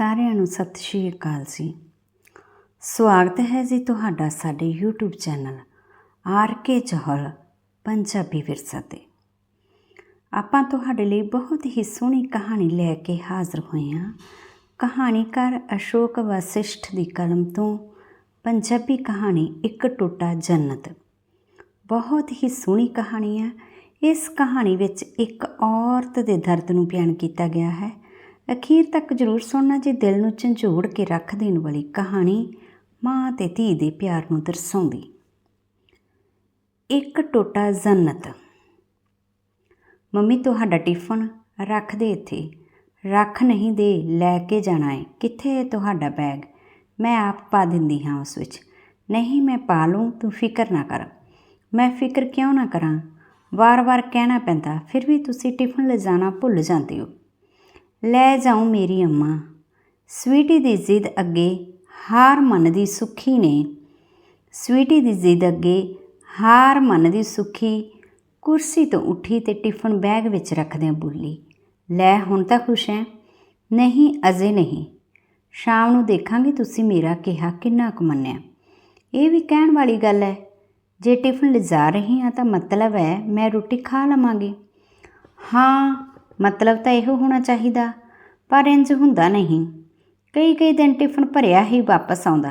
ਸਾਰਿਆਂ ਨੂੰ ਸਤਿ ਸ਼੍ਰੀ ਅਕਾਲ ਜੀ। ਸਵਾਗਤ ਹੈ ਜੀ ਤੁਹਾਡਾ ਸਾਡੇ YouTube channel R K Chahal, Punjabi Virsa ਤੇ। ਆਪਾਂ ਤੁਹਾਡੇ ਲਈ ਬਹੁਤ ਹੀ ਸੋਹਣੀ ਕਹਾਣੀ ਲੈ ਕੇ ਹਾਜ਼ਰ ਹੋਏ ਹਾਂ। ਕਹਾਣੀਕਾਰ ਅਸ਼ੋਕ ਵਸਿਸ਼ਠ ਦੀ ਕਲਮ ਤੋਂ ਪੰਜਾਬੀ ਕਹਾਣੀ ਇੱਕ ਟੋਟਾ ਜੰਨਤ। ਬਹੁਤ ਹੀ ਸੋਹਣੀ ਕਹਾਣੀ ਹੈ। ਇਸ ਕਹਾਣੀ ਵਿੱਚ ਇੱਕ ਔਰਤ ਦੇ ਦਰਦ ਨੂੰ ਬਿਆਨ ਕੀਤਾ ਗਿਆ ਹੈ। ਅਖੀਰ ਤੱਕ ਜ਼ਰੂਰ ਸੁਣਨਾ ਜੇ ਦਿਲ ਨੂੰ ਝੰਜੋੜ ਕੇ ਰੱਖ ਦੇਣ ਵਾਲੀ ਕਹਾਣੀ ਮਾਂ ਤੇ ਧੀ ਦੇ ਪਿਆਰ ਨੂੰ ਦਰਸਾਉਂਦੀ। ਇੱਕ ਟੋਟਾ ਜੰਨਤ। ਮੰਮੀ, ਤੁਹਾਡਾ ਟਿਫਨ ਰੱਖ ਦੇ ਇੱਥੇ। ਰੱਖ ਨਹੀਂ ਦੇ, ਲੈ ਕੇ ਜਾਣਾ ਹੈ ਕਿੱਥੇ ਹੈ ਤੁਹਾਡਾ ਬੈਗ? ਮੈਂ ਆਪ ਪਾ ਦਿੰਦੀ ਹਾਂ ਉਸ ਵਿੱਚ। ਨਹੀਂ, ਮੈਂ ਪਾ ਲੂੰ ਤੂੰ ਫਿਕਰ ਨਾ ਕਰ। ਮੈਂ ਫਿਕਰ ਕਿਉਂ ਨਾ ਕਰਾਂ? ਵਾਰ-ਵਾਰ ਕਹਿਣਾ ਪੈਂਦਾ, ਫਿਰ ਵੀ ਤੁਸੀਂ ਟਿਫਨ ਲਿਜਾਣਾ ਭੁੱਲ ਜਾਂਦੇ ਹੋ। ਲੈ ਜਾਉ ਮੇਰੀ ਅੰਮਾ। ਸਵੀਟੀ ਦੀ ਜ਼ਿੱਦ ਅੱਗੇ ਹਾਰ ਮੰਨਦੀ ਸੁਖੀ ਨੇ। ਸਵੀਟੀ ਦੀ ਜ਼ਿੱਦ ਅੱਗੇ ਹਾਰ ਮੰਨਦੀ ਸੁਖੀ ਕੁਰਸੀ ਤੋਂ ਉੱਠੀ ਤੇ ਟਿਫਨ ਬੈਗ ਵਿੱਚ ਰੱਖਦਿਆਂ ਬੋਲੀ, ਲੈ, ਹੁਣ ਤਾਂ ਖੁਸ਼ ਹੈ? ਨਹੀਂ, ਅਜੇ ਨਹੀਂ। ਸ਼ਾਮ ਨੂੰ ਦੇਖਾਂਗੇ ਤੁਸੀਂ ਮੇਰਾ ਕਿਹਾ ਕਿੰਨਾ ਕੁ ਮੰਨਿਆ। ਇਹ ਵੀ ਕਹਿਣ ਵਾਲੀ ਗੱਲ ਹੈ। ਜੇ ਟਿਫਨ ਲਿਜਾ ਰਹੀ ਹਾਂ ਤਾਂ ਮਤਲਬ ਹੈ ਮੈਂ ਰੋਟੀ ਖਾ ਲਵਾਂਗੀ। ਹਾਂ ਮਤਲਬ ਤਾਂ ਇਹੋ ਹੋਣਾ ਚਾਹੀਦਾ, ਪਰ ਇੰਜ ਹੁੰਦਾ ਨਹੀਂ। ਕਈ ਕਈ ਦਿਨ ਟਿਫਨ ਭਰਿਆ ਹੀ ਵਾਪਸ ਆਉਂਦਾ।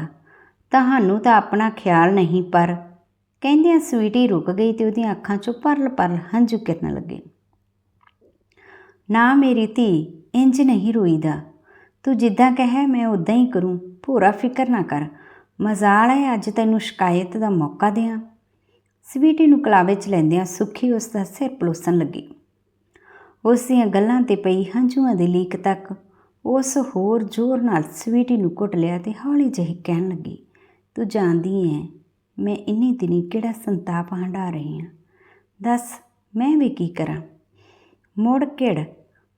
ਤੁਹਾਨੂੰ ਤਾਂ ਆਪਣਾ ਖਿਆਲ ਨਹੀਂ, ਪਰ ਕਹਿੰਦਿਆਂ ਸਵੀਟੀ ਰੁਕ ਗਈ ਤੇ ਉਹਦੀਆਂ ਅੱਖਾਂ 'ਚੋਂ ਪਰਲ ਪਰਲ ਹੰਝੂ ਕਿਰਨ ਲੱਗੇ। ਨਾ ਮੇਰੀ ਧੀ ਇੰਜ ਨਹੀਂ ਰੋਈਦਾ। ਤੂੰ ਜਿੱਦਾਂ ਕਹੇ ਮੈਂ ਉਦਾਂ ਹੀ ਕਰੂੰ ਪੂਰਾ ਫਿਕਰ ਨਾ ਕਰ। ਮਜ਼ਾਲ ਹੈ ਅੱਜ ਤੈਨੂੰ ਸ਼ਿਕਾਇਤ ਦਾ ਮੌਕਾ ਦਿਆਂ। ਸਵੀਟੀ ਨੂੰ ਕਲਾਵੇ 'ਚ ਲੈਂਦਿਆਂ ਸੁਖੀ ਉਸ ਦਾ ਸਿਰ ਪਲੋਸਣ ਲੱਗੀ। ਉਸ ਦੀਆਂ ਗੱਲਾਂ ਤੇ ਪਈ ਹੰਝੂਆਂ ਦੀ ਲੀਕ ਤੱਕ ਉਸ ਹੋਰ ਜ਼ੋਰ ਨਾਲ ਸਵੀਟੀ ਨੂੰ ਘੁੱਟ ਲਿਆ ਤੇ ਹੌਲੀ ਜਿਹੀ ਕਹਿਣ ਲੱਗੀ, ਤੂੰ ਜਾਣਦੀ ਐ, ਮੈਂ ਇੰਨੇ ਦਿਨੀ ਕਿਹੜਾ ਸੰਤਾਪ ਹੰਢਾ ਰਹੀ ਹਾਂ ਦੱਸ, ਮੈਂ ਵੀ ਕੀ ਕਰਾਂ? ਮੁੜ ਕਿੜ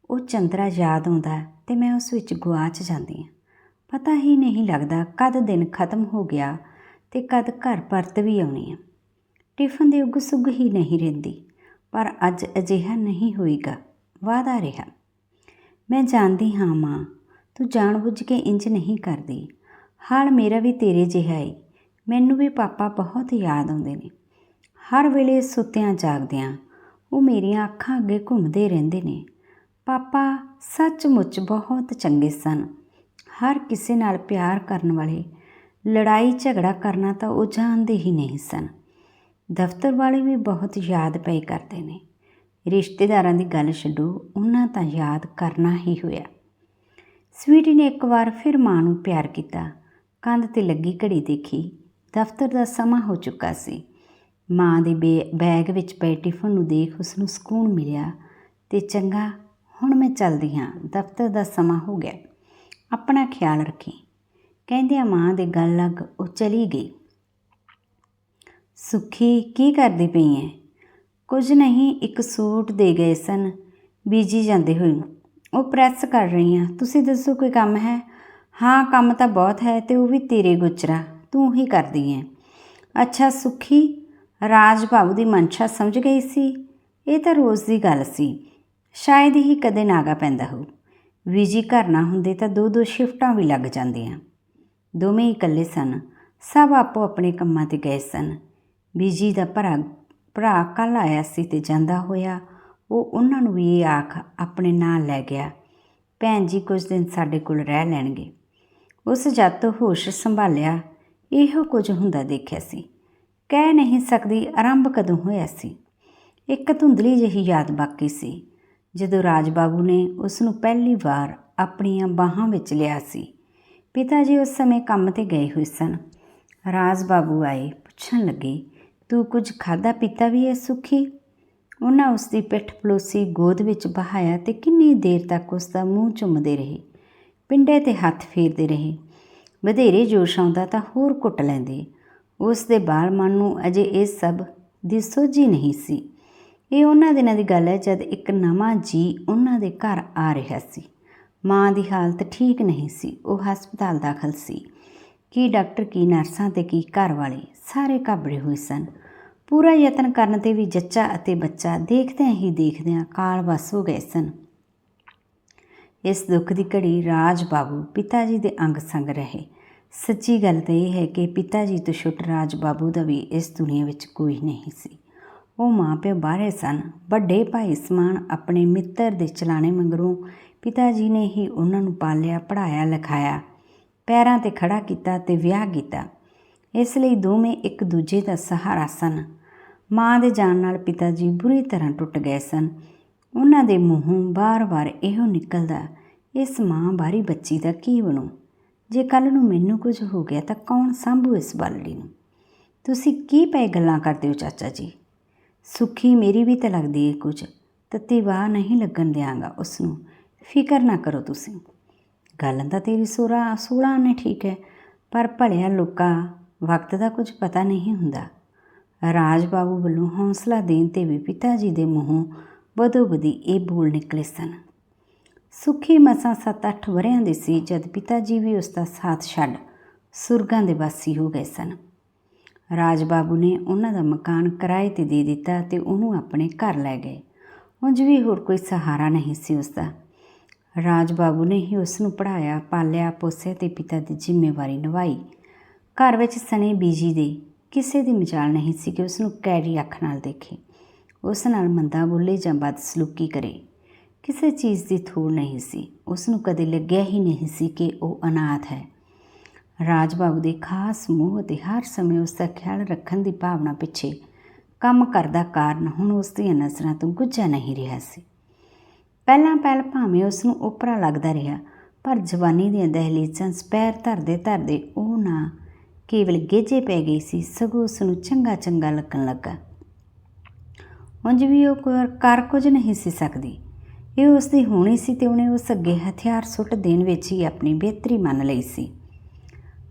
ਉਹ ਚੰਦਰਾ ਯਾਦ ਆਉਂਦਾ ਤੇ ਮੈਂ ਉਸ ਵਿੱਚ ਗੁਆਚ ਜਾਂਦੀ ਹਾਂ ਪਤਾ ਹੀ ਨਹੀਂ ਲੱਗਦਾ ਕਦ ਦਿਨ ਖਤਮ ਹੋ ਗਿਆ ਤੇ ਕਦ ਘਰ ਪਰਤ ਵੀ ਆਉਣੀ ਆ। ਟਿਫਨ ਦੀ ਉਗ ਸੁਗ ਹੀ ਨਹੀਂ ਰਹਿੰਦੀ, ਪਰ ਅੱਜ ਅਜਿਹਾ ਨਹੀਂ ਹੋਏਗਾ ਵਾਦਾ ਰਿਹਾ। ਮੈਂ ਜਾਣਦੀ ਹਾਂ ਮਾਂ, ਤੂੰ ਜਾਣਬੁੱਝ ਕੇ ਇੰਜ ਨਹੀਂ ਕਰਦੀ। ਹਾਲ ਮੇਰਾ ਵੀ ਤੇਰੇ ਜਿਹਾ ਏ, ਮੈਨੂੰ ਵੀ ਪਾਪਾ ਬਹੁਤ ਯਾਦ ਆਉਂਦੇ ਨੇ। ਹਰ ਵੇਲੇ ਸੁੱਤਿਆਂ ਜਾਗਦਿਆਂ ਉਹ ਮੇਰੀਆਂ ਅੱਖਾਂ ਅੱਗੇ ਘੁੰਮਦੇ ਰਹਿੰਦੇ ਨੇ। ਪਾਪਾ ਸੱਚਮੁੱਚ ਬਹੁਤ ਚੰਗੇ ਸਨ। ਹਰ ਕਿਸੇ ਨਾਲ ਪਿਆਰ ਕਰਨ ਵਾਲੇ, ਲੜਾਈ ਝਗੜਾ ਕਰਨਾ ਤਾਂ ਉਹ ਜਾਣਦੇ ਹੀ ਨਹੀਂ ਸਨ। ਦਫ਼ਤਰ ਵਾਲੇ ਵੀ ਬਹੁਤ ਯਾਦ ਪਈ ਕਰਦੇ ਨੇ। ਰਿਸ਼ਤੇਦਾਰਾਂ ਦੀ ਗੱਲ ਛੱਡੋ, ਉਹਨਾਂ ਤਾਂ ਯਾਦ ਕਰਨਾ ਹੀ ਹੋਇਆ। ਸਵੀਟੀ ਨੇ ਇੱਕ ਵਾਰ ਫਿਰ ਮਾਂ ਨੂੰ ਪਿਆਰ ਕੀਤਾ। ਕੰਧ ਤੇ ਲੱਗੀ ਘੜੀ ਦੇਖੀ। ਦਫ਼ਤਰ ਦਾ ਸਮਾਂ ਹੋ ਚੁੱਕਾ ਸੀ। ਮਾਂ ਦੇ ਬੈਗ ਵਿੱਚ ਪਏ ਟਿਫਨ ਨੂੰ ਦੇਖ ਉਸ ਨੂੰ ਸਕੂਨ ਮਿਲਿਆ ਤੇ ਚੰਗਾ, ਹੁਣ ਮੈਂ ਚੱਲਦੀ ਹਾਂ। ਦਫ਼ਤਰ ਦਾ ਸਮਾਂ ਹੋ ਗਿਆ। ਆਪਣਾ ਖਿਆਲ ਰੱਖੀ। ਕਹਿੰਦਿਆਂ ਮਾਂ ਦੇ ਗੱਲ ਲੱਗ ਉਹ ਚਲੀ ਗਈ। ਸੁਖੀ, ਕੀ ਕਰਦੀ ਪਈ ਐ? ਕੁਝ ਨਹੀਂ ਇੱਕ ਸੂਟ ਦੇ ਗਏ ਸਨ। ਬੀਜੀ ਜਾਂਦੇ ਹੋਏ, ਉਹ ਪ੍ਰੈਸ ਕਰ ਰਹੀ ਹਾਂ ਤੁਸੀਂ ਦੱਸੋ ਕੋਈ ਕੰਮ ਹੈ? ਹਾਂ, ਕੰਮ ਤਾਂ ਬਹੁਤ ਹੈ ਤੇ ਉਹ ਵੀ ਤੇਰੇ ਗੁਚਰਾ ਤੂੰ ਹੀ ਕਰਦੀ ਹੈ ਅੱਛਾ, ਸੁਖੀ, ਰਾਜ ਬਾਬੂ ਦੀ ਮਨਸ਼ਾ ਸਮਝ ਗਈ ਸੀ? ਇਹ ਤਾਂ ਰੋਜ਼ ਦੀ ਗੱਲ ਸੀ, ਸ਼ਾਇਦ ਹੀ ਕਦੇ ਨਾਗਾ ਪੈਂਦਾ ਹੋ। ਵੀਜੀ ਘਰ ਨਾ ਹੁੰਦੇ ਤਾਂ ਦੋ ਦੋ ਸ਼ਿਫਟਾਂ ਵੀ ਲੱਗ ਜਾਂਦੀਆਂ। ਦੋਵੇਂ ਇਕੱਲੇ ਸਨ, ਸਭ ਆਪੋ ਆਪਣੇ ਕੰਮਾਂ ਤੇ ਗਏ ਸਨ। ਬੀਜੀ ਦਾ ਭਰਾ ਭਰਾ ਕੱਲ ਆਇਆ ਸੀ ਤੇ ਜਾਂਦਾ ਹੋਇਆ, ਉਹ ਉਹਨਾਂ ਨੂੰ ਵੀ ਇਹ ਆਖ ਆਪਣੇ ਨਾਲ ਲੈ ਗਿਆ, ਭੈਣ ਜੀ ਕੁਝ ਦਿਨ ਸਾਡੇ ਕੋਲ ਰਹਿ ਲੈਣਗੇ। ਉਸ ਜਦ ਹੋਸ਼ ਸੰਭਾਲਿਆ, ਇਹੋ ਕੁਝ ਹੁੰਦਾ ਦੇਖਿਆ ਸੀ। ਕਹਿ ਨਹੀਂ ਸਕਦੀ ਆਰੰਭ ਕਦੋਂ ਹੋਇਆ ਸੀ। ਇੱਕ ਧੁੰਦਲੀ ਜਿਹੀ ਯਾਦ ਬਾਕੀ ਸੀ, ਜਦੋਂ ਰਾਜ ਬਾਬੂ ਨੇ ਉਸ ਨੂੰ ਪਹਿਲੀ ਵਾਰ ਆਪਣੀਆਂ ਬਾਹਾਂ ਵਿੱਚ ਲਿਆ ਸੀ। ਪਿਤਾ ਜੀ ਉਸ ਸਮੇਂ ਕੰਮ ਤੇ ਗਏ ਹੋਏ ਸਨ। ਰਾਜ ਬਾਬੂ ਆਏ, ਪੁੱਛਣ ਲੱਗੇ ਤੂੰ ਕੁਝ ਖਾਦਾ ਪੀਤਾ ਵੀ ਹੈ ਸੁਖੀ? ਉਹਨਾਂ ਉਸ ਦੀ ਪਿੱਠ ਪਲੋਸੀ ਗੋਦ ਵਿੱਚ ਬਹਾਇਆ ਤੇ ਕਿੰਨੀ ਦੇਰ ਤੱਕ ਉਸ ਦਾ ਮੂੰਹ ਚੁੰਮਦੇ ਰਹੇ, ਪਿੰਡੇ ਤੇ ਹੱਥ ਫੇਰਦੇ ਰਹੇ। ਵਧੇਰੇ ਜੋਸ਼ ਆਉਂਦਾ ਤਾਂ ਹੋਰ ਕੁੱਟ ਲੈਂਦੇ। ਉਸ ਦੇ ਬਾਲ ਮਨ ਨੂੰ ਅਜੇ ਇਹ ਸਭ ਦੀ ਸੋਝੀ ਨਹੀਂ ਸੀ। ਇਹ ਉਹਨਾਂ ਦਿਨਾਂ ਦੀ ਗੱਲ ਹੈ ਜਦ ਇੱਕ ਨਵਾਂ ਜੀ ਉਹਨਾਂ ਦੇ ਘਰ ਆ ਰਿਹਾ ਸੀ। ਮਾਂ ਦੀ ਹਾਲਤ ਠੀਕ ਨਹੀਂ ਸੀ, ਉਹ ਹਸਪਤਾਲ ਦਾਖਲ ਸੀ। ਕੀ ਡਾਕਟਰ, ਕੀ ਨਰਸਾਂ ਤੇ ਕੀ ਘਰ ਵਾਲੇ ਸਾਰੇ ਘਬਰੇ ਹੋਏ ਸਨ। ਪੂਰਾ ਯਤਨ ਕਰਨ ਤੇ ਵੀ ਜੱਚਾ ਅਤੇ ਬੱਚਾ ਦੇਖਦਿਆਂ ਹੀ ਦੇਖਦਿਆਂ ਕਾਲ ਵਸ ਹੋ ਗਏ ਸਨ। ਇਸ ਦੁੱਖ ਦੀ ਘੜੀ ਰਾਜ ਬਾਬੂ ਪਿਤਾ ਜੀ ਦੇ ਅੰਗ ਸੰਗ ਰਹੇ। ਸੱਚੀ ਗੱਲ ਤਾਂ ਇਹ ਹੈ ਕਿ ਪਿਤਾ ਜੀ ਤੋਂ ਛੁੱਟ ਰਾਜ ਬਾਬੂ ਦਾ ਵੀ ਇਸ ਦੁਨੀਆ ਵਿੱਚ ਕੋਈ ਨਹੀਂ ਸੀ। ਉਹ ਮਾਂ ਪਿਓ ਬਾਹਰੇ ਸਨ। ਵੱਡੇ ਭਾਈ ਸਮਾਨ ਆਪਣੇ ਮਿੱਤਰ ਦੇ ਚਲਾਣੇ ਮੰਗਰੋਂ ਪਿਤਾ ਜੀ ਨੇ ਹੀ ਉਹਨਾਂ ਨੂੰ ਪਾਲਿਆ ਪੜਾਇਆ ਲਿਖਾਇਆ, ਪੈਰਾਂ ਤੇ ਖੜਾ ਕੀਤਾ ਤੇ ਵਿਆਹ ਕੀਤਾ। ਇਸ ਲਈ ਦੋਵੇਂ ਇੱਕ ਦੂਜੇ ਦਾ ਸਹਾਰਾ ਸਨ। ਮਾਂ ਦੇ ਜਾਣ ਨਾਲ ਪਿਤਾ ਜੀ ਬੁਰੀ ਤਰ੍ਹਾਂ ਟੁੱਟ ਗਏ ਸਨ। ਉਹਨਾਂ ਦੇ ਮੂੰਹੋਂ ਬਾਰ-ਬਾਰ ਇਹੋ ਨਿਕਲਦਾ, ਇਸ ਮਾਂ ਬਾਰੀ ਬੱਚੀ ਦਾ ਕੀ ਬਣੂ? ਜੇ ਕੱਲ ਨੂੰ ਮੈਨੂੰ ਕੁਝ ਹੋ ਗਿਆ ਤਾਂ ਕੌਣ ਸੰਭੂ ਇਸ ਬਾਲੜੀ ਨੂੰ? ਤੁਸੀਂ ਕੀ ਪਏ ਗੱਲਾਂ ਕਰਦੇ ਹੋ ਚਾਚਾ ਜੀ? ਸੁਖੀ ਮੇਰੀ ਵੀ ਤਾਂ ਲੱਗਦੀ ਏ ਕੁਝ ਤੱਤੀ ਵਾਹ ਨਹੀਂ ਲੱਗਣ ਦਿਆਂਗਾ ਉਸ ਨੂੰ ਫਿਕਰ ਨਾ ਕਰੋ ਤੁਸੀਂ। ਗੱਲ ਤਾਂ ਤੇਰੀ ਸੋਰਾ ਸੋਲਾ ਨੇ ਠੀਕ ਹੈ, ਪਰ ਭਲਿਆ ਲੋਕਾਂ, ਵਕਤ ਦਾ ਕੁਝ ਪਤਾ ਨਹੀਂ ਹੁੰਦਾ। ਰਾਜ ਬਾਬੂ ਵੱਲੋਂ ਹੌਸਲਾ ਦੇਣ ਤੇ ਵੀ ਪਿਤਾ ਜੀ ਦੇ ਮੂੰਹੋਂ ਬਦੋ ਇਹ ਬੋਲ ਨਿਕਲੇ ਸਨ। ਸੁਖੀ ਮਸਾਂ 7-8 ਵਰਿਆਂ ਦੀ ਸੀ ਜਦ ਪਿਤਾ ਜੀ ਵੀ ਉਸ ਦਾ ਸਾਥ ਛੱਡ ਸੁਰਗਾਂ ਦੇ ਵਾਸੀ ਹੋ ਗਏ ਸਨ। ਰਾਜ ਬਾਬੂ ਨੇ ਉਹਨਾਂ ਦਾ ਮਕਾਨ ਕਿਰਾਏ ਤੇ ਦੇ ਦਿੱਤਾ ਤੇ ਉਹਨੂੰ ਆਪਣੇ ਘਰ ਲੈ ਗਏ। ਉਂਝ ਵੀ ਹੋਰ ਕੋਈ ਸਹਾਰਾ ਨਹੀਂ ਸੀ ਉਸ ਦਾ। ਰਾਜ ਬਾਬੂ ਨੇ ਹੀ ਉਸ ਨੂੰ ਪੜਾਇਆ ਪਾਲਿਆ, ਪੋਸਿਆ ਤੇ ਪਿਤਾ ਦੀ ਜ਼ਿੰਮੇਵਾਰੀ ਨਿਭਾਈ। ਘਰ ਵਿੱਚ ਸਣੇ ਬੀਜੀ ਦੇ ਕਿਸੇ ਦੀ ਮਜਾਲ ਨਹੀਂ ਸੀ ਕਿ ਉਸ ਨੂੰ ਕੈਰੀ ਅੱਖ ਨਾਲ ਦੇਖੇ। ਉਸ ਨਾਲ ਮੰਦਾ ਬੋਲੇ ਜਾਂ ਬਦਸਲੂਕੀ ਕਰੇ। ਕਿਸੇ ਚੀਜ਼ ਦੀ ਥੂੜ ਨਹੀਂ ਸੀ। ਉਸ ਨੂੰ ਕਦੇ ਲੱਗਿਆ ਹੀ ਨਹੀਂ ਸੀ ਕਿ ਉਹ ਅਨਾਥ ਹੈ। ਰਾਜ ਬਾਬੂ ਦੇ ਖਾਸ ਮੋਹ ਅਤੇ ਹਰ ਸਮੇਂ ਉਸ ਦਾ ਖਿਆਲ ਰੱਖਣ ਦੀ ਭਾਵਨਾ ਪਿੱਛੇ ਕੰਮ ਕਰਦਾ ਕਾਰਨ ਹੁਣ ਉਸ ਦੀਆਂ ਨਜ਼ਰਾਂ ਤੋਂ ਗੁੱਝਾ ਨਹੀਂ ਰਿਹਾ ਸੀ। ਪਹਿਲਾਂ ਪਹਿਲ ਭਾਵੇਂ ਉਸ ਨੂੰ ਉਪਰਾ ਲੱਗਦਾ ਰਿਹਾ, ਪਰ ਜਵਾਨੀ ਦੀਆਂ ਦਹਲੀਜ਼ਾਂ ਸਪੈਰ ਧਰਦੇ ਧਰਦੇ ਉਹ ਨਾ ਕੇਵਲ ਗੇਜੇ ਪੈ ਗਈ ਸੀ, ਸਗੋਂ ਉਸ ਨੂੰ ਚੰਗਾ ਚੰਗਾ ਲੱਗਣ ਲੱਗਾ। ਉਂਝ ਵੀ ਉਹ ਕਰ ਕੁਝ ਨਹੀਂ ਸੀ ਸਕਦੀ। ਇਹ ਉਸ ਦੀ ਹੋਣੀ ਸੀ ਤੇ ਉਹਨੇ ਉਸ ਅੱਗੇ ਹਥਿਆਰ ਸੁੱਟ ਦੇਣ ਵਿੱਚ ਹੀ ਆਪਣੀ ਬਿਹਤਰੀ ਮੰਨ ਲਈ ਸੀ।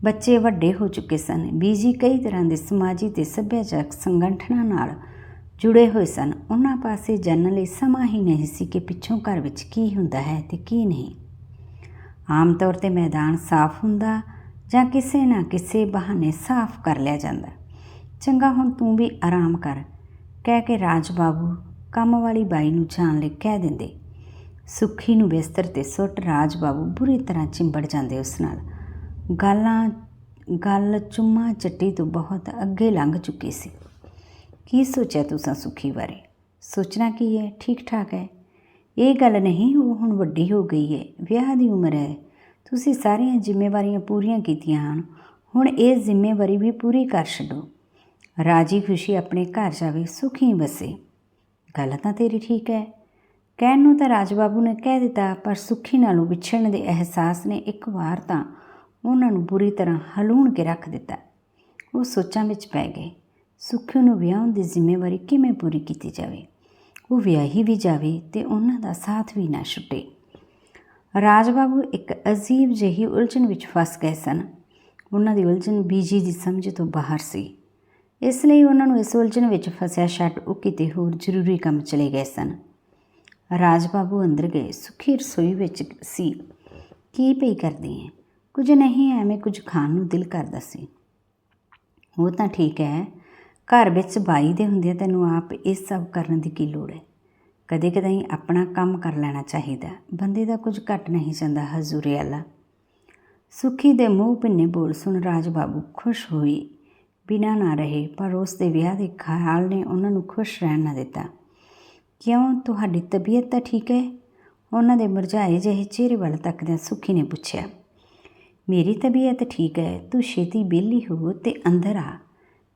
ਬੱਚੇ ਵੱਡੇ ਹੋ ਚੁੱਕੇ ਸਨ। ਬੀਜੀ ਕਈ ਤਰ੍ਹਾਂ ਦੇ ਸਮਾਜੀ ਤੇ ਸੱਭਿਆਚਾਰਕ ਸੰਗਠਨਾਂ ਨਾਲ ਜੁੜੇ ਹੋਏ ਸਨ। ਉਹਨਾਂ ਪਾਸੇ ਜਾਣਨ ਲਈ ਸਮਾਂ ਹੀ ਨਹੀਂ ਸੀ ਕਿ ਪਿੱਛੋਂ ਘਰ ਵਿੱਚ ਕੀ ਹੁੰਦਾ ਹੈ ਤੇ ਕੀ ਨਹੀਂ। ਆਮ ਤੌਰ ਤੇ ਮੈਦਾਨ ਸਾਫ਼ ਹੁੰਦਾ ਜਾਂ ਕਿਸੇ ਨਾ ਕਿਸੇ ਬਹਾਨੇ ਸਾਫ਼ ਕਰ ਲਿਆ ਜਾਂਦਾ ਚੰਗਾ, ਹੁਣ ਤੂੰ ਵੀ ਆਰਾਮ ਕਰ। ਕਹਿ ਕੇ ਰਾਜ ਬਾਬੂ ਕੰਮ ਵਾਲੀ ਬਾਈ ਨੂੰ ਜਾਣ ਲਈ ਕਹਿ ਦਿੰਦੇ। ਸੁੱਖੀ ਨੂੰ ਬਿਸਤਰ ਤੇ ਸੁੱਟ ਰਾਜ ਬਾਬੂ ਬੁਰੀ ਤਰ੍ਹਾਂ ਚਿੰਬੜ ਜਾਂਦੇ ਉਸ ਨਾਲ। ਗਾਲਾਂ, ਗੱਲ ਚੁੰਮਾ ਚੱਟੀ ਤੋਂ ਬਹੁਤ ਅੱਗੇ ਲੰਘ ਚੁੱਕੀ ਸੀ। ਕੀ ਸੋਚਿਆ ਤੁਸੀਂ ਸੁਖੀ ਬਾਰੇ? ਸੋਚਣਾ ਕੀ ਹੈ? ਠੀਕ ਠਾਕ ਹੈ। ਇਹ ਗੱਲ ਨਹੀਂ, ਉਹ ਹੁਣ ਵੱਡੀ ਹੋ ਗਈ ਹੈ। ਵਿਆਹ ਦੀ ਉਮਰ ਹੈ। ਤੁਸੀਂ ਸਾਰੀਆਂ ਜ਼ਿੰਮੇਵਾਰੀਆਂ ਪੂਰੀਆਂ ਕੀਤੀਆਂ ਹਨ। ਹੁਣ ਇਹ ਜ਼ਿੰਮੇਵਾਰੀ ਵੀ ਪੂਰੀ ਕਰ ਛੱਡੋ। ਰਾਜੀ ਖੁਸ਼ੀ ਆਪਣੇ ਘਰ ਜਾਵੇ, ਸੁਖੀ ਵਸੇ। ਗੱਲ ਤਾਂ ਤੇਰੀ ਠੀਕ ਹੈ। ਕਹਿਣ ਨੂੰ ਤਾਂ ਰਾਜ ਬਾਬੂ ਨੇ ਕਹਿ ਦਿੱਤਾ, ਪਰ ਸੁਖੀ ਨਾਲੋਂ ਵਿਛੜਨ ਦੇ ਅਹਿਸਾਸ ਨੇ ਇੱਕ ਵਾਰ ਤਾਂ ਉਹਨਾਂ ਨੂੰ ਬੁਰੀ ਤਰ੍ਹਾਂ ਹਲੂਣ ਕੇ ਰੱਖ ਦਿੱਤਾ। ਉਹ ਸੋਚਾਂ ਵਿੱਚ ਪੈ ਗਏ। ਸੁਖੀ ਨੂੰ ਵਿਆਹਣ ਦੀ ਜ਼ਿੰਮੇਵਾਰੀ ਕਿਵੇਂ ਪੂਰੀ ਕੀਤੀ ਜਾਵੇ? ਉਹ ਵਿਆਹੀ ਵੀ ਜਾਵੇ ਤੇ ਉਹਨਾਂ ਦਾ ਸਾਥ ਵੀ ਨਾ ਛੁੱਟੇ। ਰਾਜ ਬਾਬੂ ਇੱਕ ਅਜੀਬ ਜਿਹੀ ਉਲਝਣ ਵਿੱਚ ਫਸ ਗਏ ਸਨ। ਉਹਨਾਂ ਦੀ ਉਲਝਣ ਬੀਜੀ ਦੀ ਸਮਝ ਤੋਂ ਬਾਹਰ ਸੀ। ਇਸ ਲਈ ਉਹਨਾਂ ਨੂੰ ਇਸ ਉਲਝਣ ਵਿੱਚ ਫਸਿਆ ਛੱਡ ਉਹ ਕਿਤੇ ਹੋਰ ਜ਼ਰੂਰੀ ਕੰਮ ਚਲੇ ਗਏ ਸਨ। ਰਾਜ ਬਾਬੂ ਅੰਦਰ ਗਏ। ਸੁਖੀ ਰਸੋਈ ਵਿੱਚ ਸੀ। ਕੀ ਪਈ ਕਰਦੀ ਹੈ ਕੁਝ ਨਹੀਂ, ਐਵੇਂ ਕੁਝ ਖਾਣ ਨੂੰ ਦਿਲ ਕਰਦਾ ਸੀ। ਉਹ ਤਾਂ ਠੀਕ ਹੈ। ਘਰ ਵਿੱਚ ਬਾਈ ਦੇ ਹੁੰਦੇ ਤੈਨੂੰ ਆਪ ਇਹ ਸਭ ਕਰਨ ਦੀ ਕੀ ਲੋੜ ਹੈ ਕਦੇ ਕਦੇ ਆਪਣਾ ਕੰਮ ਕਰ ਲੈਣਾ ਚਾਹੀਦਾ ਬੰਦੇ ਦਾ ਕੁਝ ਘਟ ਨਹੀਂ ਜਾਂਦਾ, ਹਜ਼ੂਰੇ ਅੱਲਾ। ਸੁਖੀ ਦੇ ਮੂੰਹ ਪਿੰਨੇ ਬੋਲ ਸੁਣ ਰਾਜ ਬਾਬੂ ਖੁਸ਼ ਹੋਈ। ਬਿਨਾ ਨਾ ਰਹੇ, ਪਰ ਉਸ ਦੇ ਵਿਆਹ ਦੇ ਖਿਆਲ ਨੇ ਉਹਨਾਂ ਨੂੰ ਖੁਸ਼ ਰਹਿਣ ਨਾ ਦਿੱਤਾ। ਕਿਉਂ? ਤੁਹਾਡੀ ਤਬੀਅਤ ਤਾਂ ਠੀਕ ਹੈ? ਉਹਨਾਂ ਦੇ ਮੁਰਝਾਏ ਜਿਹੇ ਚਿਹਰੇ ਵੱਲ ਤੱਕਦਿਆਂ ਸੁਖੀ ਨੇ ਪੁੱਛਿਆ। ਮੇਰੀ ਤਬੀਅਤ ਠੀਕ ਹੈ, ਤੂੰ ਛੇਤੀ ਬੇਲੀ ਹੋ ਤੇ ਅੰਦਰ ਆ।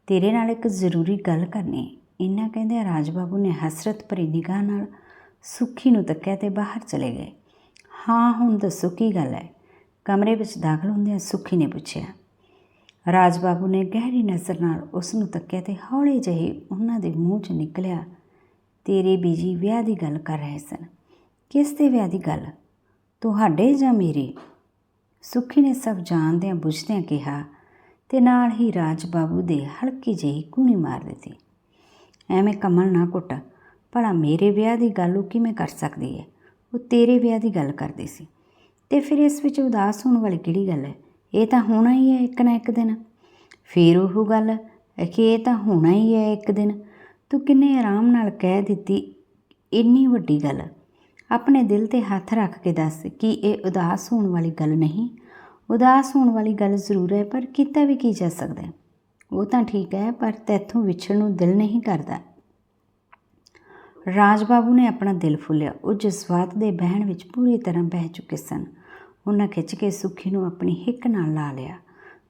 ਤੇਰੇ ਨਾਲ ਇੱਕ ਜ਼ਰੂਰੀ ਗੱਲ ਕਰਨੀ ਇੰਨਾ ਕਹਿੰਦੇ ਰਾਜ ਬਾਬੂ ਨੇ ਹਸਰਤ ਭਰੀ ਨਿਗਾਹ ਨਾਲ ਸੁੱਖੀ ਨੂੰ ਤੱਕਿਆ ਤੇ ਬਾਹਰ ਚਲੇ ਗਏ। ਹਾਂ, ਹੁਣ ਦੱਸੋ ਕੀ ਗੱਲ ਹੈ? ਕਮਰੇ ਵਿੱਚ ਦਾਖਲ ਹੁੰਦਿਆਂ ਸੁੱਖੀ ਨੇ ਪੁੱਛਿਆ। ਰਾਜ ਬਾਬੂ ਨੇ ਗਹਿਰੀ ਨਜ਼ਰ ਨਾਲ ਉਸ ਨੂੰ ਤੱਕਿਆ ਤੇ ਹੌਲੇ ਜਿਹੇ ਉਹਨਾਂ ਦੇ ਮੂੰਹ 'ਚ ਨਿਕਲਿਆ, ਤੇਰੇ ਬੀਜੀ ਵਿਆਹ ਦੀ ਗੱਲ ਕਰ ਰਹੇ ਸਨ। ਕਿਸ ਦੇ ਵਿਆਹ ਦੀ ਗੱਲ? ਤੁਹਾਡੇ ਜਾਂ ਮੇਰੇ? ਸੁਖੀ ਨੇ ਸਭ ਜਾਣਦਿਆਂ ਬੁੱਝਦਿਆਂ ਕਿਹਾ ਤੇ ਨਾਲ ਹੀ ਰਾਜ ਬਾਬੂ ਦੇ ਹਲਕੀ ਜਿਹੀ ਕੂਣੀ ਮਾਰ ਦਿੱਤੀ। ਐਵੇਂ ਕਮਲ ਨਾ ਕੁੱਟ। ਭਲਾ ਮੇਰੇ ਵਿਆਹ ਦੀ ਗੱਲ ਉਹ ਕਿਵੇਂ ਕਰ ਸਕਦੀ ਹੈ? ਉਹ ਤੇਰੇ ਵਿਆਹ ਦੀ ਗੱਲ ਕਰਦੀ ਸੀ। ਤੇ ਫਿਰ ਇਸ ਵਿੱਚ ਉਦਾਸ ਹੋਣ ਵਾਲੀ ਕਿਹੜੀ ਗੱਲ ਹੈ? ਇਹ ਤਾਂ ਹੋਣਾ ਹੀ ਹੈ ਇੱਕ ਨਾ ਇੱਕ ਦਿਨ। ਫਿਰ ਉਹ ਗੱਲ ਕਿ ਇਹ ਤਾਂ ਹੋਣਾ ਹੀ ਹੈ ਇੱਕ ਦਿਨ। ਤੂੰ ਕਿੰਨੇ ਆਰਾਮ ਨਾਲ ਕਹਿ ਦਿੱਤੀ ਇੰਨੀ ਵੱਡੀ ਗੱਲ। ਆਪਣੇ ਦਿਲ ਤੇ ਹੱਥ ਰੱਖ ਕੇ ਦੱਸ ਕਿ ਇਹ ਉਦਾਸ ਹੋਣ ਵਾਲੀ ਗੱਲ ਨਹੀਂ। ਉਦਾਸ ਹੋਣ ਵਾਲੀ ਗੱਲ ਜ਼ਰੂਰ ਹੈ, ਪਰ ਕੀਤਾ ਵੀ ਕੀ ਜਾ ਸਕਦਾ ਹੈ? ਉਹ ਤਾਂ ਠੀਕ ਹੈ, ਪਰ ਤੈਥੋਂ ਵਿਛੜਨ ਨੂੰ ਦਿਲ ਨਹੀਂ ਕਰਦਾ। ਰਾਜ ਬਾਬੂ ਨੇ ਆਪਣਾ ਦਿਲ ਫੁੱਲਿਆ। ਉਹ ਜਜ਼ਬਾਤ ਦੇ ਬਹਿਣ ਵਿੱਚ ਪੂਰੀ ਤਰ੍ਹਾਂ ਬਹਿ ਚੁੱਕੇ ਸਨ। ਉਹਨਾਂ ਖਿੱਚ ਕੇ ਸੁਖੀ ਨੂੰ ਆਪਣੀ ਹਿੱਕ ਨਾਲ ਲਾ ਲਿਆ।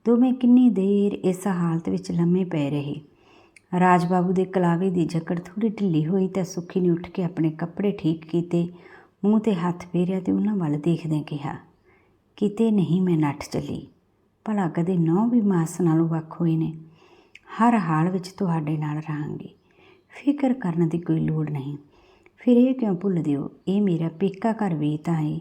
ਦੋਵੇਂ ਕਿੰਨੀ ਦੇਰ ਇਸ ਹਾਲਤ ਵਿੱਚ ਲੰਮੇ ਪਏ ਰਹੇ। ਰਾਜ ਬਾਬੂ ਦੇ ਕਲਾਵੇ ਦੀ ਜਕੜ ਥੋੜੀ ਢਿੱਲੀ ਹੋਈ ਤਾਂ ਸੁਖੀ ਨੇ ਉੱਠ ਕੇ ਆਪਣੇ ਕੱਪੜੇ ਠੀਕ ਕੀਤੇ, ਮੂੰਹ ਤੇ ਹੱਥ ਫੇਰਿਆ ਤੇ ਉਹਨਾਂ ਵੱਲ ਦੇਖਦਿਆਂ ਕਿਹਾ, ਕਿਤੇ ਨਹੀਂ ਮੈਂ ਨੱਠ ਚੱਲੀ। ਭਲਾ ਕਦੇ ਨੌ ਵੀ ਮਾਸ ਨਾਲੋਂ ਵੱਖ ਹੋਏ ਨੇ। ਹਰ ਹਾਲ ਵਿੱਚ ਤੁਹਾਡੇ ਨਾਲ ਰਹਾਂਗੀ। ਫਿਕਰ ਕਰਨ ਦੀ ਕੋਈ ਲੋੜ ਨਹੀਂ। ਫਿਰ ਇਹ ਕਿਉਂ ਭੁੱਲਦੇ ਹੋ ਇਹ ਮੇਰਾ ਪੇਕਾ ਘਰ ਵੀ ਤਾਂ ਹੈ।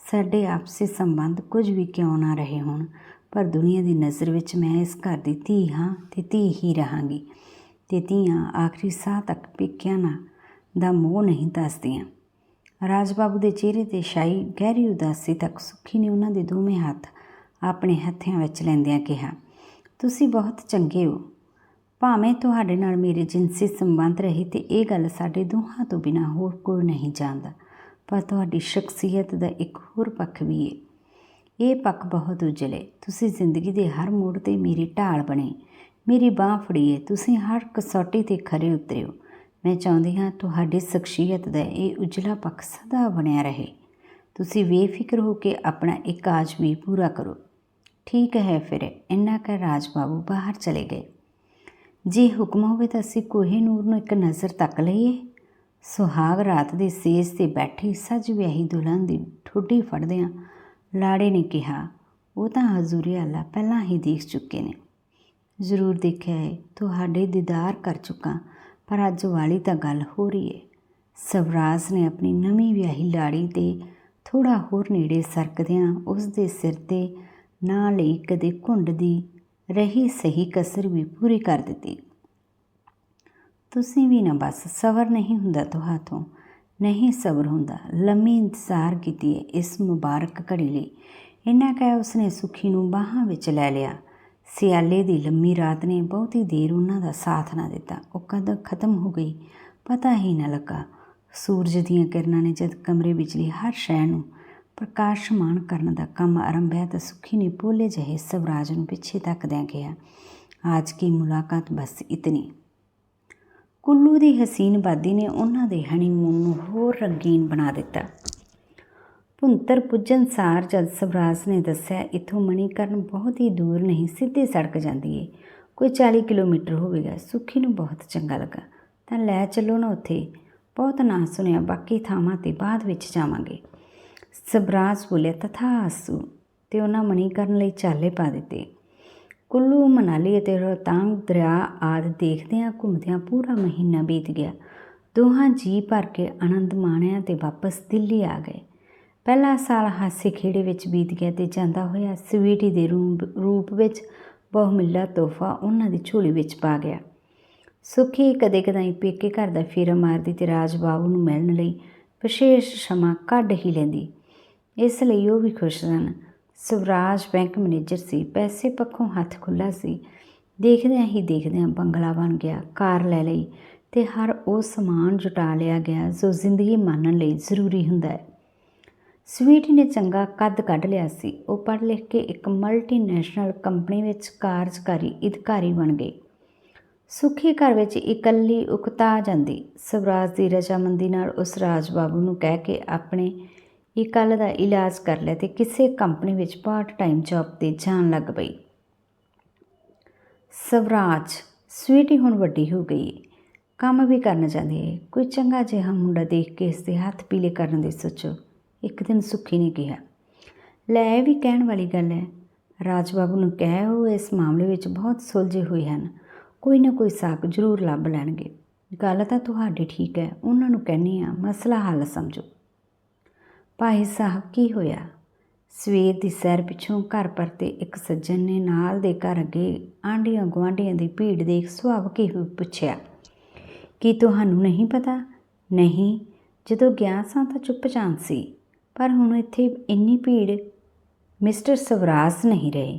ਸਾਡੇ ਆਪਸੀ ਸੰਬੰਧ ਕੁਝ ਵੀ ਕਿਉਂ ਨਾ ਰਹੇ ਹੋਣ, ਪਰ ਦੁਨੀਆ ਦੀ ਨਜ਼ਰ ਵਿੱਚ ਮੈਂ ਇਸ ਘਰ ਦੀ ਧੀ ਹਾਂ ਤੇ ਧੀ ਹੀ ਰਹਾਂਗੀ। ਤੇ ਧੀਆਂ ਆਖਰੀ ਸਾਹ ਤੱਕ ਪੇਕਿਆਂ ਨਾ, ਦਾ ਮੋਹ ਨਹੀਂ ਦੱਸਦੀਆਂ। ਰਾਜ ਬਾਬੂ ਦੇ ਚਿਹਰੇ ਤੇ ਛਾਈ ਗਹਿਰੀ ਉਦਾਸੀ ਤੱਕ ਸੁੱਖੀ ਨੇ ਉਹਨਾਂ ਦੇ ਦੋਵੇਂ ਹੱਥ ਆਪਣੇ ਹੱਥਿਆਂ ਵਿੱਚ ਲੈਂਦਿਆਂ ਕਿਹਾ, ਤੁਸੀਂ ਬਹੁਤ ਚੰਗੇ ਹੋ। ਭਾਵੇਂ ਤੁਹਾਡੇ ਨਾਲ ਮੇਰੇ ਜਿਨਸੀ ਸੰਬੰਧ ਰਹੇ ਤੇ ਇਹ ਗੱਲ ਸਾਡੇ ਦੋਹਾਂ ਤੋਂ ਬਿਨਾ ਹੋਰ ਕੋਈ ਨਹੀਂ ਜਾਣਦਾ, ਪਰ ਤੁਹਾਡੀ ਸ਼ਖਸੀਅਤ ਦਾ ਇੱਕ ਹੋਰ ਪੱਖ ਵੀ ਹੈ ਇਹ ਪੱਖ ਬਹੁਤ ਉਜਲੇ। ਤੁਸੀਂ ਜ਼ਿੰਦਗੀ ਦੇ ਹਰ ਮੋੜ ਤੇ ਮੇਰੀ ਢਾਲ ਬਣੇ। ਮੇਰੀ ਬਾਹ ਫੜੀਏ ਤੁਸੀਂ ਹਰ ਕਸੌਟੀ ਤੇ ਖਰੇ ਉਤਰਿਓ ਮੈਂ ਚਾਹੁੰਦੀ ਹਾਂ ਤੁਹਾਡੀ ਸ਼ਖਸੀਅਤ ਦਾ ਇਹ ਉਜਲਾ ਪੱਖ ਸਦਾ ਬਣਿਆ ਰਹੇ। ਤੁਸੀਂ ਬੇਫਿਕਰ ਹੋ ਕੇ ਆਪਣਾ ਇੱਕ ਕਾਜ ਵੀ ਪੂਰਾ ਕਰੋ। ਠੀਕ ਹੈ ਫਿਰ। ਇੰਨਾ ਕਰ ਰਾਜ ਬਾਬੂ ਬਾਹਰ ਚਲੇ ਗਏ। ਜੇ ਹੁਕਮ ਹੋਵੇ ਤਾਂ ਅਸੀਂ ਕੋਹੇ ਨੂਰ ਨੂੰ ਇੱਕ ਨਜ਼ਰ ਤੱਕ ਲਈਏ। ਸੁਹਾਗ ਰਾਤ ਦੇ ਸੇਜ ਤੇ ਬੈਠੀ ਸੱਜ ਵਿਆਹੀ ਦੁਲਹਨ ਦੀ ਠੁੱਡੀ ਫੜਦਿਆਂ ਲਾੜੇ ਨੇ ਕਿਹਾ, ਉਹ ਤਾਂ ਹਜ਼ੂਰੀ ਆਲਾ ਪਹਿਲਾਂ ਹੀ ਦੇਖ ਚੁੱਕੇ ਨੇ। ਜ਼ਰੂਰ ਦੇਖਿਆ ਹੈ ਤੁਹਾਡੇ ਦੀਦਾਰ ਕਰ ਚੁੱਕਾ, ਪਰ ਅੱਜ ਵਾਲੀ ਤਾਂ ਗੱਲ ਹੋ ਰਹੀ ਹੈ ਸਵਰਾਜ ਨੇ ਆਪਣੀ ਨਵੀਂ ਵਿਆਹੀ ਲਾੜੀ ਤੇ ਥੋੜਾ ਹੋਰ ਨੇੜੇ ਸਰਕਦਿਆਂ ਉਸ ਦੇ ਸਿਰ ਤੇ ਨਾ ਲਈ ਕਦੇ ਘੁੰਡ ਦੀ ਰਹੀ ਸਹੀ ਕਸਰ ਵੀ ਪੂਰੀ ਕਰ ਦਿੱਤੀ। ਤੁਸੀਂ ਵੀ ਨਾ ਬਸ ਸਬਰ ਨਹੀਂ ਹੁੰਦਾ ਤੁਹਾਥੋਂ ਨਹੀਂ ਸਬਰ ਹੁੰਦਾ। ਲੰਮੀ ਇੰਤਜ਼ਾਰ ਕੀਤੀ ਹੈ ਇਸ ਮੁਬਾਰਕ ਘੜੀ ਲਈ। ਇੰਨਾ ਕਹਿ ਉਸਨੇ ਸੁਖੀ ਨੂੰ ਬਾਹਾਂ ਵਿੱਚ ਲੈ ਲਿਆ। ਸਿਆਲੇ ਦੀ ਲੰਮੀ ਰਾਤ ਨੇ ਬਹੁਤੀ ਦੇਰ ਉਹਨਾਂ ਦਾ ਸਾਥ ਨਾ ਦਿੱਤਾ। ਉਹ ਕਦ ਖਤਮ ਹੋ ਗਈ। ਪਤਾ ਹੀ ਨਾ ਲੱਗਾ। ਸੂਰਜ ਦੀਆਂ ਕਿਰਨਾਂ ਨੇ ਜਦ ਕਮਰੇ ਵਿਚਲੀ ਹਰ ਸ਼ੈ ਨੂੰ ਪ੍ਰਕਾਸ਼ਮਾਨ ਕਰਨ ਦਾ ਕੰਮ ਆਰੰਭਿਆ ਤਾਂ ਸੁਖੀ ਨੇ ਪੋਲੇ ਜਿਹੇ ਸਵਰਾਜ ਨੂੰ ਪਿੱਛੇ ਤੱਕਦਿਆਂ ਕਿਹਾ, ਅੱਜ ਕੀ ਮੁਲਾਕਾਤ ਬਸ ਇਤਨੀ? ਕੁੱਲੂ ਦੀ ਹਸੀਨ ਬਾਦੀ ਨੇ ਉਹਨਾਂ ਦੇ ਹਨੀਮੂਨ ਨੂੰ ਹੋਰ ਰੰਗੀਨ ਬਣਾ ਦਿੱਤਾ। ਭੁੰਤਰ ਪੁੱਜਣ ਸਾਰ ਜਦ ਸਵਰਾਜ ਨੇ ਦੱਸਿਆ, ਇਥੋਂ ਮਣੀਕਰਨ ਬਹੁਤ ਹੀ ਦੂਰ ਨਹੀਂ, ਸਿੱਧੀ ਸੜਕ ਜਾਂਦੀ ਏ, ਕੋਈ 40 ਕਿਲੋਮੀਟਰ ਹੋਵੇਗਾ। ਸੁਖੀ ਨੂੰ ਬਹੁਤ ਚੰਗਾ ਲੱਗਾ, ਤਾਂ ਲੈ ਚੱਲੋ ਨਾ ਉੱਥੇ, ਬਹੁਤ ਨਾਂ ਸੁਣਿਆ, ਬਾਕੀ ਥਾਵਾਂ ਤੇ ਬਾਅਦ ਵਿੱਚ ਜਾਵਾਂਗੇ। ਸਬਰਾਜ ਬੋਲੇ ਤਥਾਸੂ ਤੇ ਉਹਨਾਂ ਮਣੀਕਰਨ ਲਈ ਚਾਲੇ ਪਾ ਦਿੱਤੇ। ਕੁੱਲੂ, ਮਨਾਲੀ ਅਤੇ ਰੋਹਤਾਂਗ ਦਰਿਆ ਆਦ ਦੇਖਦਿਆਂ ਘੁੰਮਦਿਆਂ ਪੂਰਾ ਮਹੀਨਾ ਬੀਤ ਗਿਆ। ਦੋਹਾਂ ਜੀ ਭਰ ਕੇ ਆਨੰਦ ਮਾਣਿਆ ਤੇ ਵਾਪਸ ਦਿੱਲੀ ਆ ਗਏ। ਪਹਿਲਾ ਸਾਲ ਹਾਸੇ ਖੇੜੇ ਵਿੱਚ ਬੀਤ ਗਿਆ ਤੇ ਜਾਂਦਾ ਹੋਇਆ ਸਵੀਟੀ ਦੇ ਰੂਪ ਵਿੱਚ ਬਹੁਮਿੱਲਾ ਤੋਹਫਾ ਉਹਨਾਂ ਦੀ ਝੋਲੀ ਵਿੱਚ ਪਾ ਗਿਆ। ਸੁਖੀ ਕਦੇ ਕਦਾਈ ਪੇਕੇ ਘਰ ਦਾ ਫੇਰਾ ਮਾਰਦੀ ਤੇ ਰਾਜ ਬਾਬੂ ਨੂੰ ਮਿਲਣ ਲਈ ਵਿਸ਼ੇਸ਼ ਸਮਾਂ ਕੱਢ ਹੀ ਲੈਂਦੀ। ਇਸ ਲਈ ਉਹ ਵੀ ਖੁਸ਼ ਸਨ। ਸਵਰਾਜ ਬੈਂਕ ਮੈਨੇਜਰ ਸੀ, ਪੈਸੇ ਪੱਖੋਂ ਹੱਥ ਖੁੱਲਾ ਸੀ। ਦੇਖਦਿਆਂ ਹੀ ਦੇਖਦਿਆਂ ਬੰਗਲਾ ਬਣ ਗਿਆ, ਕਾਰ ਲੈ ਲਈ ਤੇ ਹਰ ਉਹ ਸਮਾਨ ਜੁਟਾ ਲਿਆ ਗਿਆ ਜੋ ਜ਼ਿੰਦਗੀ ਮਾਨਣ ਲਈ ਜ਼ਰੂਰੀ ਹੁੰਦਾ ਹੈ। ਸਵੀਟੀ ਨੇ ਚੰਗਾ ਕੱਦ ਕੱਢ ਲਿਆ ਸੀ। ਉਹ ਪੜ੍ਹ ਲਿਖ ਕੇ ਇੱਕ ਮਲਟੀਨੈਸ਼ਨਲ ਕੰਪਨੀ ਵਿੱਚ ਕਾਰਜਕਾਰੀ ਅਧਿਕਾਰੀ ਬਣ ਗਈ। ਸੁਖੀ ਘਰ ਵਿੱਚ ਇਕੱਲੀ ਉਕਤਾ ਜਾਂਦੀ। ਸਵਰਾਜ ਦੀ ਰਜਾਮੰਦੀ ਨਾਲ ਉਸ ਰਾਜ ਬਾਬੂ ਨੂੰ ਕਹਿ ਕੇ ਆਪਣੇ ਇਕੱਲ ਦਾ ਇਲਾਜ ਕਰ ਲਿਆ ਤੇ ਕਿਸੇ ਕੰਪਨੀ ਵਿੱਚ ਪਾਰਟ ਟਾਈਮ ਜੌਬ ਤੇ ਜਾਣ ਲੱਗ ਪਈ। ਸਵਰਾਜ, ਸਵੀਟੀ ਹੁਣ ਵੱਡੀ ਹੋ ਗਈ ਕੰਮ ਵੀ ਕਰਨਾ ਚਾਹੁੰਦੀ ਹੈ ਕੋਈ ਚੰਗਾ ਜਿਹਾ ਮੁੰਡਾ ਦੇਖ ਕੇ ਇਸ ਦੇ ਹੱਥ ਪੀਲੇ ਕਰਨ ਦੇ ਸੋਚੋ। ਇੱਕ ਦਿਨ ਸੁੱਖੀ ਨੇ ਕਿਹਾ, ਲੈ, ਇਹ ਵੀ ਕਹਿਣ ਵਾਲੀ ਗੱਲ ਹੈ। ਰਾਜ ਬਾਬੂ ਨੂੰ ਕਹਿ, ਉਹ ਇਸ ਮਾਮਲੇ ਵਿੱਚ ਬਹੁਤ ਸੁਲਝੇ ਹੋਏ ਹਨ। ਕੋਈ ਨਾ ਕੋਈ ਸਾਕ ਜ਼ਰੂਰ ਲੱਭ ਲੈਣਗੇ। ਗੱਲ ਤਾਂ ਤੁਹਾਡੀ ਠੀਕ ਹੈ, ਉਹਨਾਂ ਨੂੰ ਕਹਿੰਨੀ ਆ ਮਸਲਾ ਹੱਲ ਸਮਝੋ। ਭਾਈ ਸਾਹਿਬ ਕੀ ਹੋਇਆ? ਸਵੇਰ ਦੀ ਸੈਰ ਪਿੱਛੋਂ ਘਰ ਪਰਤੇ ਇੱਕ ਸੱਜਣ ਨੇ ਨਾਲ ਦੇ ਘਰ ਅੱਗੇ ਆਂਢੀਆਂ ਗੁਆਂਢੀਆਂ ਦੀ ਭੀੜ ਦੇਖ ਸੁਭਾਵ ਕੇ ਹੀ ਪੁੱਛਿਆ, ਕੀ ਤੁਹਾਨੂੰ ਨਹੀਂ ਪਤਾ? ਨਹੀਂ, ਜਦੋਂ ਗਿਆ ਸਾਂ ਤਾਂ ਚੁੱਪ ਚਾਂ ਸੀ, ਪਰ ਹੁਣ ਇੱਥੇ ਇੰਨੀ ਭੀੜ, ਮਿਸਟਰ ਸਵਰਾਜ ਨਹੀਂ ਰਹੇ।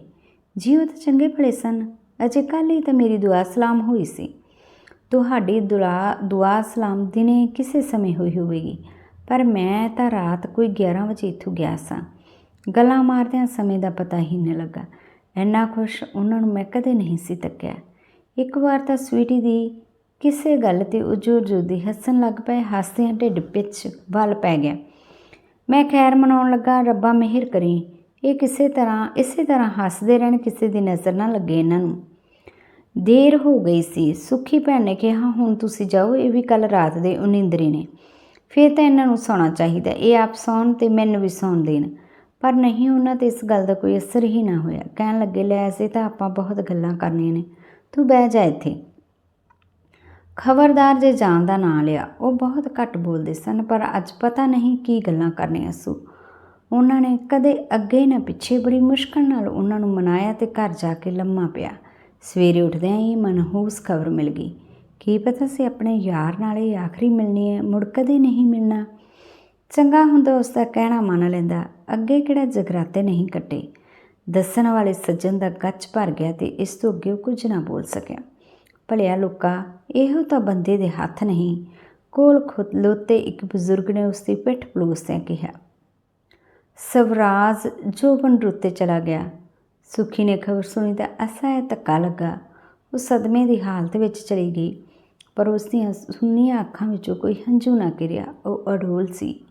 ਜੀ ਉਹ ਤਾਂ ਚੰਗੇ ਭਲੇ ਸਨ, ਅਜੇ ਕੱਲ੍ਹ ਹੀ ਤਾਂ ਮੇਰੀ ਦੁਆ ਸਲਾਮ ਹੋਈ ਸੀ। ਤੁਹਾਡੀ ਦੁਆ ਦੁਆ ਸਲਾਮ ਦਿਨੇ ਕਿਸੇ ਸਮੇਂ ਹੋਈ ਹੋਵੇਗੀ। ਪਰ ਮੈਂ ਤਾਂ ਰਾਤ ਕੋਈ 11 ਵਜੇ ਇੱਥੋਂ ਗਿਆ ਸਾਂ। ਗੱਲਾਂ ਮਾਰਦਿਆਂ ਸਮੇਂ ਦਾ ਪਤਾ ਹੀ ਨਹੀਂ ਲੱਗਾ। ਇੰਨਾ ਖੁਸ਼ ਉਹਨਾਂ ਨੂੰ ਮੈਂ ਕਦੇ ਨਹੀਂ ਸੀ ਤੱਕਿਆ। ਇੱਕ ਵਾਰ ਤਾਂ ਸਵੀਟੀ ਦੀ ਕਿਸੇ ਗੱਲ ਤੇ ਉਜੋਰ ਜੋਦੀ ਹੱਸਣ ਲੱਗ ਪਏ, ਹੱਸਦਿਆਂ ਢਿੱਡ ਪਿੱਛ ਵੱਲ ਪੈ ਗਿਆ। ਮੈਂ ਖੈਰ ਮਨਾਉਣ ਲੱਗਾ, ਰੱਬਾ ਮਿਹਰ ਕਰੀ। ਇਹ ਕਿਸੇ ਤਰ੍ਹਾਂ, ਇਸੇ ਤਰ੍ਹਾਂ ਹੱਸਦੇ ਰਹਿਣ, ਕਿਸੇ ਦੀ ਨਜ਼ਰ ਨਾ ਲੱਗੇ ਇਹਨਾਂ ਨੂੰ। ਦੇਰ ਹੋ ਗਈ ਸੀ। ਸੁਖੀ ਭੈਣ ਨੇ ਕਿਹਾ, ਹੁਣ ਤੁਸੀਂ ਜਾਓ, ਇਹ ਵੀ ਕੱਲ ਰਾਤ ਦੇ ਉਨਿੰਦਰੀ ਨੇ। ਫਿਰ ਤਾਂ ਇਹਨਾਂ ਨੂੰ ਸੌਣਾ ਚਾਹੀਦਾ, ਇਹ ਆਪ ਸੌਣ ਤੇ ਮੈਨੂੰ ਵੀ ਸੌਣ ਦੇਣ। ਪਰ ਨਹੀਂ, ਉਹਨਾਂ ਤੇ ਇਸ ਗੱਲ ਦਾ ਕੋਈ ਅਸਰ ਹੀ ਨਾ ਹੋਇਆ। ਕਹਿਣ ਲੱਗੇ, ਲੈ, ਐਸੇ ਤਾਂ ਆਪਾਂ ਬਹੁਤ ਗੱਲਾਂ ਕਰਨੀਆਂ ਨੇ। ਤੂੰ ਬਹਿ ਜਾ ਇੱਥੇ। ਖਬਰਦਾਰ ਜੇ ਜਾਣ ਦਾ ਨਾਂ ਲਿਆ, ਉਹ ਬਹੁਤ ਘੱਟ ਬੋਲਦੇ ਸਨ, ਪਰ ਅੱਜ ਪਤਾ ਨਹੀਂ ਕੀ ਗੱਲਾਂ ਕਰਨੀਆਂ ਸੂ ਉਹਨਾਂ ਨੇ ਕਦੇ ਅੱਗੇ ਨਾ ਪਿੱਛੇ ਬੜੀ ਮੁਸ਼ਕਲ ਨਾਲ ਉਹਨਾਂ ਨੂੰ ਮਨਾਇਆ ਤੇ ਘਰ ਜਾ ਕੇ ਲੰਮਾ ਪਿਆ। ਸਵੇਰੇ ਉੱਠਦਿਆਂ ਹੀ ਮਨਹੂਸ ਖਬਰ ਮਿਲ ਗਈ। ਕੀ ਪਤਾ ਸੀ ਆਪਣੇ ਯਾਰ ਨਾਲ ਇਹ ਆਖਰੀ ਮਿਲਣੀ ਹੈ, ਮੁੜ ਕਦੇ ਨਹੀਂ ਮਿਲਣਾ। ਚੰਗਾ ਹੁੰਦਾ ਉਸ ਦਾ ਕਹਿਣਾ ਮੰਨ ਲੈਂਦਾ, ਅੱਗੇ ਕਿਹੜਾ ਜਗਰਾਤੇ ਨਹੀਂ ਕੱਟੇ। ਦੱਸਣ ਵਾਲੇ ਸੱਜਣ ਦਾ ਗੱਚ ਭਰ ਗਿਆ ਤੇ ਇਸ ਤੋਂ ਅੱਗੇ ਉਹ ਕੁਝ ਨਾ ਬੋਲ ਸਕਿਆ। ਭਲਿਆ ਲੋਕਾ, ਇਹੋ ਤਾਂ ਬੰਦੇ ਦੇ ਹੱਥ ਨਹੀਂ। ਕੋਲ ਖੁਦਲੋਤੇ ਇੱਕ ਬਜ਼ੁਰਗ ਨੇ ਉਸ ਦੀ ਪਿੱਠ ਪਲੂਸਦਿਆਂ ਕਿਹਾ, ਸਵਰਾਜ ਜੋਬਨ ਰੁੱਤੇ ਚਲਾ ਗਿਆ। ਸੁਖੀ ਨੇ ਖਬਰ ਸੁਣੀ ਤਾਂ ਅਸਹਿ ਧੱਕਾ ਲੱਗਾ। ਉਹ ਸਦਮੇ ਦੀ ਹਾਲਤ ਵਿੱਚ ਚਲੀ ਗਈ। ਪਰ ਉਸ ਦੀਆਂ ਸੁੰਨੀਆਂ ਅੱਖਾਂ ਵਿੱਚੋਂ ਕੋਈ ਹੰਝੂ ਨਾ ਕਿਰਿਆ ਉਹ ਅਡੋਲ ਸੀ।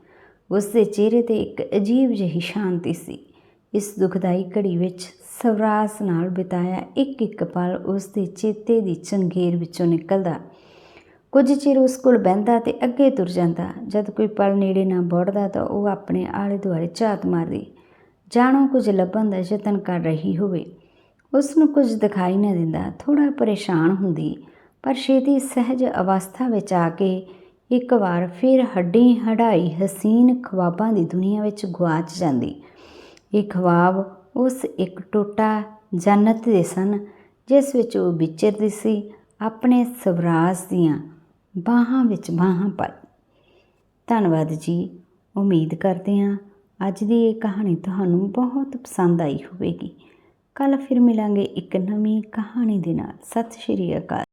ਉਸ ਦੇ ਚਿਹਰੇ ਤੇ ਇੱਕ ਅਜੀਬ ਜਿਹੀ ਸ਼ਾਂਤੀ ਸੀ। ਇਸ ਦੁਖਦਾਈ ਘੜੀ ਵਿੱਚ ਸਵਰਾਸ ਨਾਲ ਬਿਤਾਇਆ ਇੱਕ ਇੱਕ ਪਲ ਉਸ ਦੇ ਚੇਤੇ ਦੀ ਚੰਗੇਰ ਵਿੱਚੋਂ ਨਿਕਲਦਾ। ਕੁਝ ਚਿਰ ਉਸ ਕੋਲ ਬਹਿੰਦਾ ਤੇ ਅੱਗੇ ਤੁਰ ਜਾਂਦਾ। ਜਦ ਕੋਈ ਪਲ ਨੇੜੇ ਨਾ ਵੜਦਾ ਤਾਂ ਉਹ ਆਪਣੇ ਆਲੇ ਦੁਆਲੇ ਝਾਤ ਮਾਰਦੀ। ਜਾਣੋ, ਕੁਝ ਲੱਭਣ ਦਾ ਯਤਨ ਕਰ ਰਹੀ ਹੋਵੇ। ਉਸ ਨੂੰ ਕੁਝ ਦਿਖਾਈ ਨਾ ਦਿੰਦਾ। ਥੋੜਾ ਪਰੇਸ਼ਾਨ ਹੁੰਦੀ। ਪਰ ਛੇਤੀ ਸਹਿਜ ਅਵਸਥਾ ਵਿੱਚ ਆ ਕੇ ਇੱਕ ਵਾਰ ਫਿਰ ਹੱਡੀ ਹੜਾਈ ਹਸੀਨ ਖਵਾਬਾਂ ਦੀ ਦੁਨੀਆ ਵਿੱਚ ਗੁਆਚ ਜਾਂਦੀ। ਇਹ ਖਵਾਬ ਉਸ ਇੱਕ ਟੋਟਾ ਜੰਨਤ ਦੇ ਸਨ, ਜਿਸ ਵਿੱਚ ਉਹ ਵਿਚਰਦੀ ਸੀ ਆਪਣੇ ਸਵਰਾਜ ਦੀਆਂ ਬਾਹਾਂ ਵਿੱਚ ਬਾਹਾਂ ਪਾ ਧੰਨਵਾਦ ਜੀ, ਉਮੀਦ ਕਰਦੇ ਹਾਂ ਅੱਜ ਦੀ ਇਹ ਕਹਾਣੀ ਤੁਹਾਨੂੰ ਬਹੁਤ ਪਸੰਦ ਆਈ ਹੋਵੇਗੀ। ਕੱਲ ਫਿਰ ਮਿਲਾਂਗੇ ਇੱਕ ਨਵੀਂ ਕਹਾਣੀ ਦੇ ਨਾਲ। ਸਤਿ ਸ਼੍ਰੀ ਅਕਾਲ।